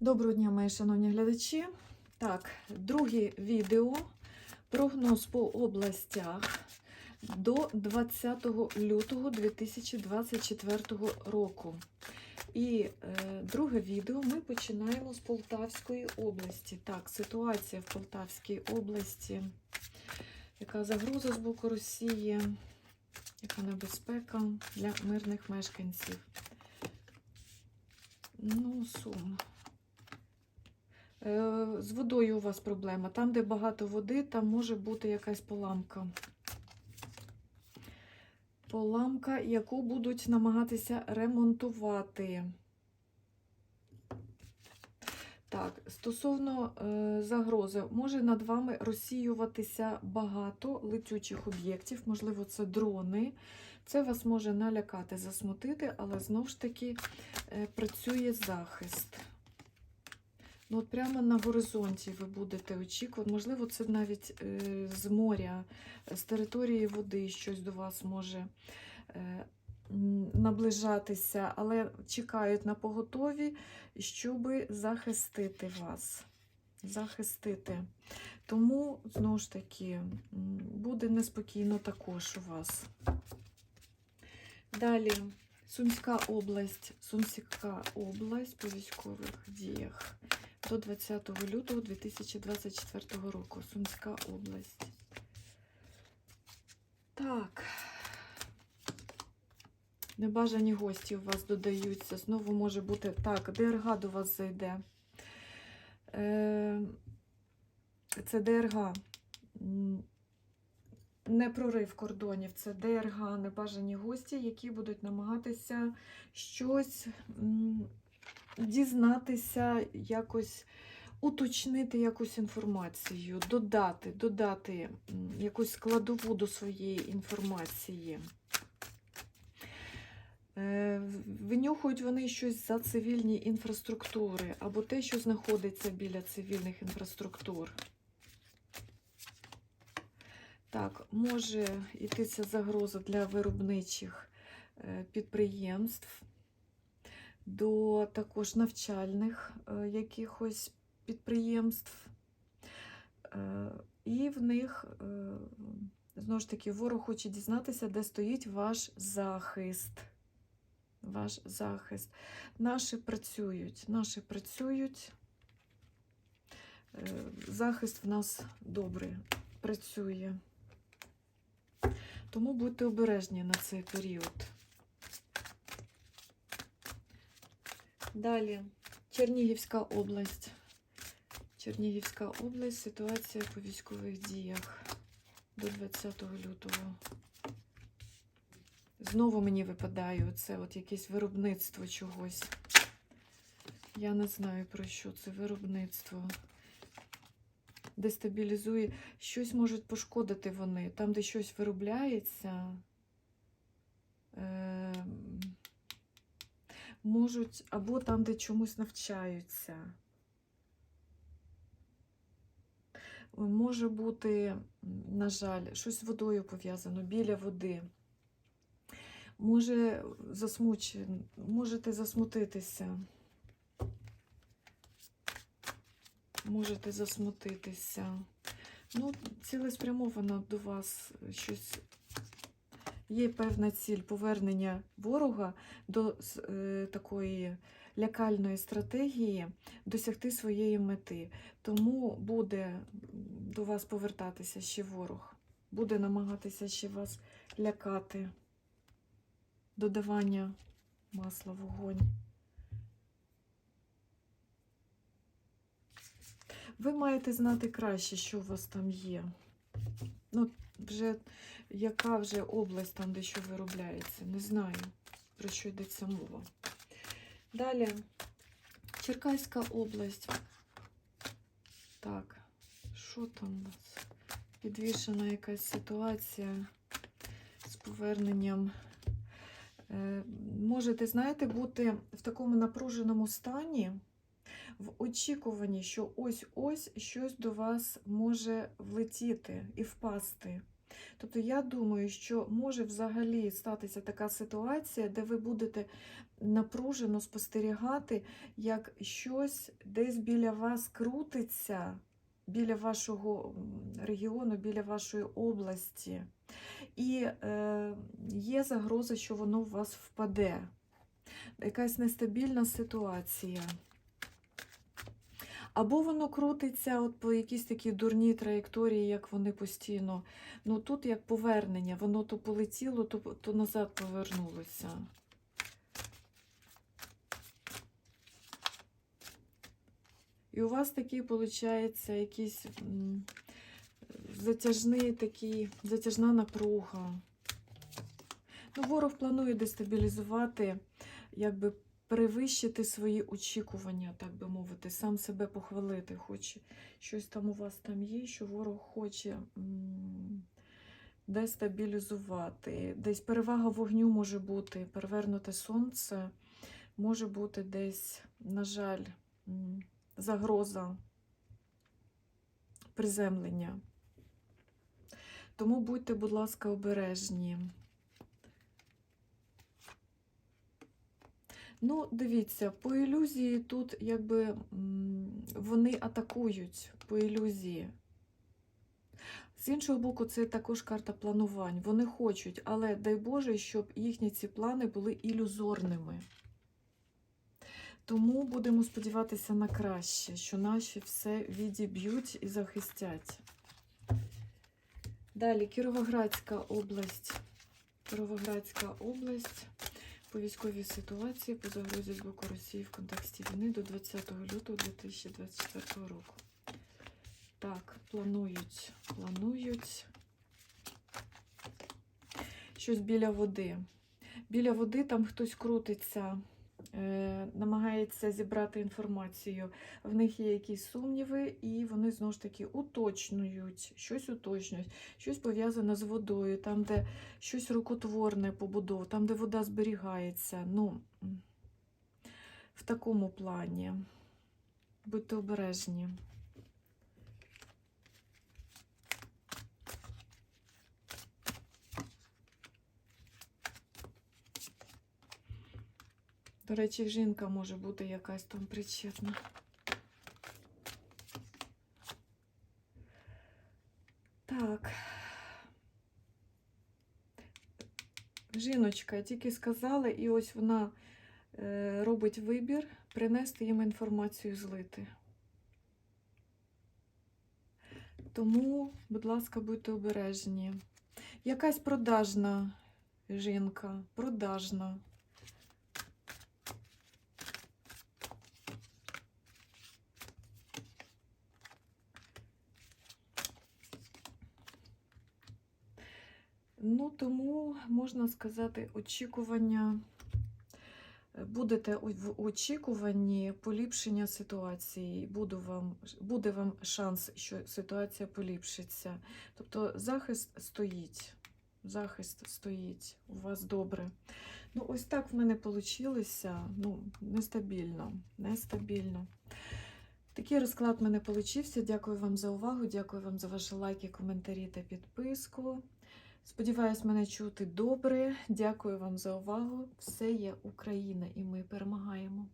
Доброго дня, мої шановні глядачі. Так, друге відео. Прогноз по областях до 20 лютого 2024 року. І е, друге відео ми починаємо з Полтавської області. Так, ситуація в Полтавській області. Яка загроза з боку Росії, яка небезпека для мирних мешканців? Ну, сум. Е, З водою у вас проблема. Там, де багато води, там може бути якась поламка. Поламка, яку будуть намагатися ремонтувати. Так, стосовно е, загрози, може над вами розсіюватися багато летючих об'єктів, можливо, це дрони. Це вас може налякати, засмутити, але знову ж таки е, працює захист. Ну, от прямо на горизонті ви будете очікувати. Можливо, це навіть е, з моря, з території води щось до вас може е, наближатися, але чекають на поготові, щоб захистити вас. Захистити. Тому, знову ж таки, буде неспокійно також у вас. Далі, Сумська область. Сумська область по військових діях до 20 лютого 2024 року. Сумська область. Так. Небажані гості у вас додаються. Знову може бути. Так, ДРГ до вас зайде. Е, Це ДРГ. Не прорив кордонів, це ДРГ, небажані гості, які будуть намагатися щось дізнатися, якось уточнити якусь інформацію, додати, додати якусь складову до своєї інформації. Е, Винюхують вони щось за цивільні інфраструктури або те, що знаходиться біля цивільних інфраструктур. Так, може йтися загроза для виробничих е, підприємств, до також навчальних е, якихось підприємств. Е, І в них, е, знову ж таки, ворог хоче дізнатися, де стоїть ваш захист. Ваш захист. Наші працюють, наші працюють. Захист в нас добрий, працює. Тому будьте обережні на цей період. Далі, Чернігівська область. Чернігівська область, ситуація по військових діях до 20 лютого. Знову мені випадає оце от якесь виробництво чогось. Я не знаю про що це виробництво. Дестабілізує, щось можуть пошкодити вони. Там, де щось виробляється, е, можуть, або там, де чомусь навчаються. Може бути, на жаль, щось з водою пов'язано, біля води. Може засмуч... можете засмутитися. Можете засмутитися. Ну, цілеспрямовано до вас щось. Є певна ціль повернення ворога до е, такої лякальної стратегії досягти своєї мети. Тому буде до вас повертатися ще ворог, буде намагатися ще вас лякати. Додавання масла в вогонь. Ви маєте знати краще, що у вас там є. Ну, вже яка вже область там, де що виробляється. Не знаю, про що йдеться мова. Далі, Черкаська область. Так, що там у нас? Підвішена якась ситуація з поверненням. Е, Можете, знаєте, бути в такому напруженому стані, в очікуванні, що ось-ось щось до вас може влетіти і впасти. Тобто я думаю, що може взагалі статися така ситуація, де ви будете напружено спостерігати, як щось десь біля вас крутиться, біля вашого регіону, біля вашої області. І е, є загроза, що воно в вас впаде. Якась нестабільна ситуація. Або воно крутиться от по якійсь такій дурній траєкторії, як вони постійно. Ну тут як повернення, воно то полетіло, то, то назад повернулося. І у вас такий, виходить, якийсь затяжний такий, затяжна напруга. Ну, ворог планує дестабілізувати, якби перевищити свої очікування, так би мовити, сам себе похвалити. Хоче щось там у вас там є, що ворог хоче дестабілізувати. Десь перевага вогню може бути, перевернуте сонце, може бути десь, на жаль, загроза приземлення. Тому будьте, будь ласка, обережні. Ну, дивіться, по ілюзії тут якби вони атакують по ілюзії. З іншого боку, це також карта планувань. Вони хочуть, але дай Боже, щоб їхні ці плани були ілюзорними. Тому будемо сподіватися на краще, що наші все відіб'ють і захистять. Далі Кіровоградська область. Кіровоградська область по військовій ситуації по загрозі з боку Росії в контексті війни до 20 лютого 2024 року. Так, планують, планують щось біля води. Біля води там хтось крутиться, намагається зібрати інформацію. В них є якісь сумніви, і вони знову ж таки уточнюють, щось уточнюють, щось пов'язане з водою, там, де щось рукотворне побудова, там, де вода зберігається. Ну, в такому плані. Будьте обережні. До речі, жінка може бути якась там причетна. Так. Жіночка, тільки сказала, і ось вона е, робить вибір принести їм інформацію злити. Тому, будь ласка, будьте обережні. Якась продажна жінка, продажна. Ну, тому можна сказати, очікування. е, Будете в очікуванні поліпшення ситуації, буде вам, буде вам шанс, що ситуація поліпшиться. Тобто захист стоїть. Захист стоїть. У вас добре. Ну, ось так в мене вийшло. Ну, нестабільно. Нестабільно. Такий розклад в мене вийшов. Дякую вам за увагу. Дякую вам за ваші лайки, коментарі та підписку. Сподіваюсь, мене чути добре. Дякую вам за увагу. Все є Україна, і ми перемагаємо.